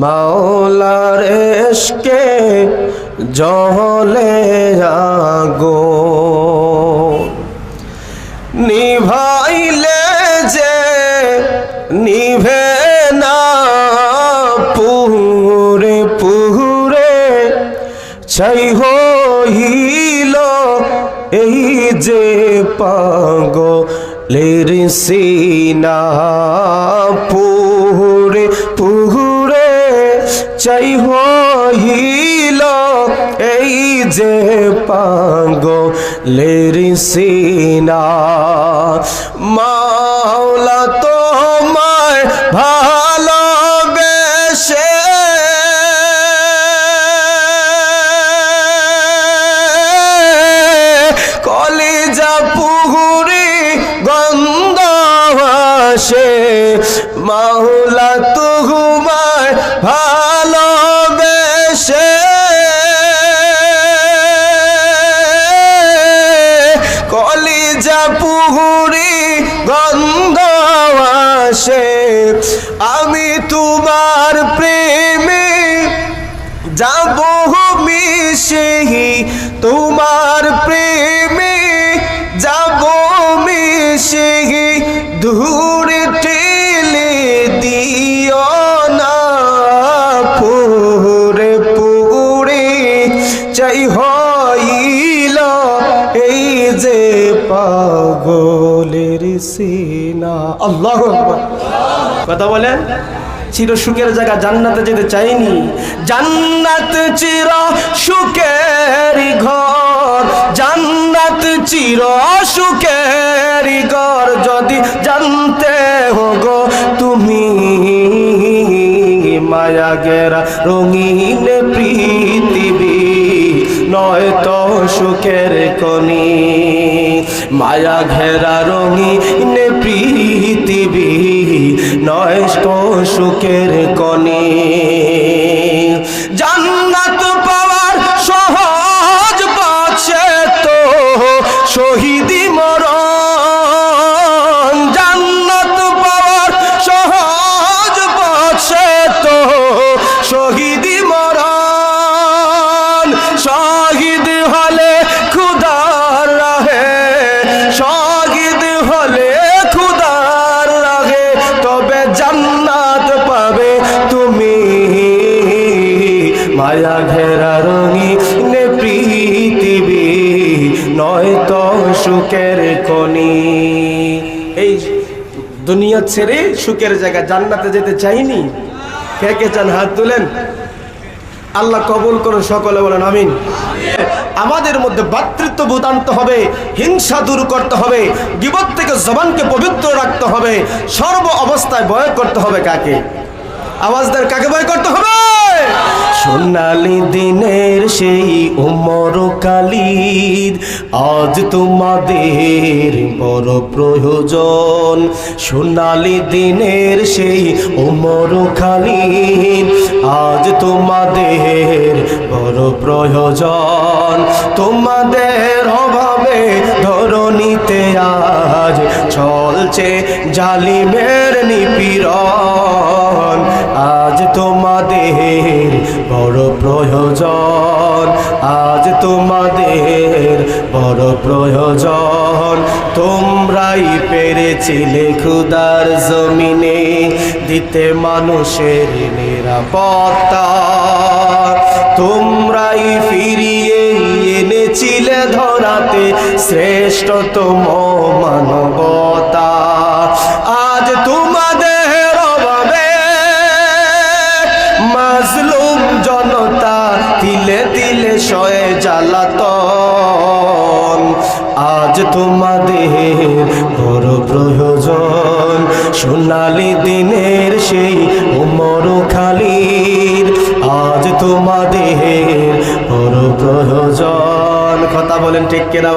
মাওলার এসকে জহলে আগো। নিভাইলে যে নিভে না পুরে পুরে ছাই হইল এই যে পাগলের সিনা। পুরে পুরে চাই হইল এই যে পাগলের সিনা। মাওলা তোমায় ভালোবেসে আসে। আমি তোমার প্রেমে যাব মিশে তোমার প্রেমে যাব মিশে দূরে ঠেলে দিও না পুরে পুরে। চাই হইল এই যে পাগলের কথা বলেন? চির সুখের জায়গা জান্নাতে যেতে চাইনি। জান্নাত চির সুখের ঘর। জান্নাত চির সুখের ঘর। যদি জানতে হোগো তুমি মায়া গেরা রঙিন পৃথিবী নয় তো সুখের কনি মায়া ঘেরা রঙিন পৃথিবী নয় সুখের কনি মায়া ঘেরা রঙিন পৃথিবী নয় তো সুখের কনি এই দুনিয়া ছেড়ে সুখের জায়গা জান্নাতে যেতে চাইনি? কে কে চান হাত তুলেন? আল্লাহ কবুল করুন সকলে বলেন, আমিন। আমাদের মধ্যে ভ্রাতৃত্ব বোধ আনতে হবে, হিংসা দূর করতে হবে বিপদ থেকে জবানকে পবিত্র রাখতে হবে, সর্ব অবস্থায় ভয় করতে হবে কাকে? আওয়াজদার কাকে ভয় করতে হবে? সোনালি দিনের সেই উমর কালিদ। আজ তোমাদের বড় প্রয়োজন, সোনালি দিনের সেই উমর খালিদ আজ তোমাদের বড় প্রয়োজন, তোমাদের অভাবে ধরণীতে আজ চলছে জালিমের নিপীড়ন। আজ তোমাদের বড় প্রয়োজন আজ তোমাদের বড় প্রয়োজন তোমরাই পেরেছিলে খুদার জমিনে দিতে মানুষের নিরাপত্তা। তোমরাই ফিরিয়ে এনেছিলে ধরাতে শ্রেষ্ঠতম মানবতা। আজ তোমাদের বড় প্রয়োজন। সোনালি দিনের সেই উমর খালির আজ তোমাদের বড় প্রয়োজন। কথা বলেন ঠিক কেনা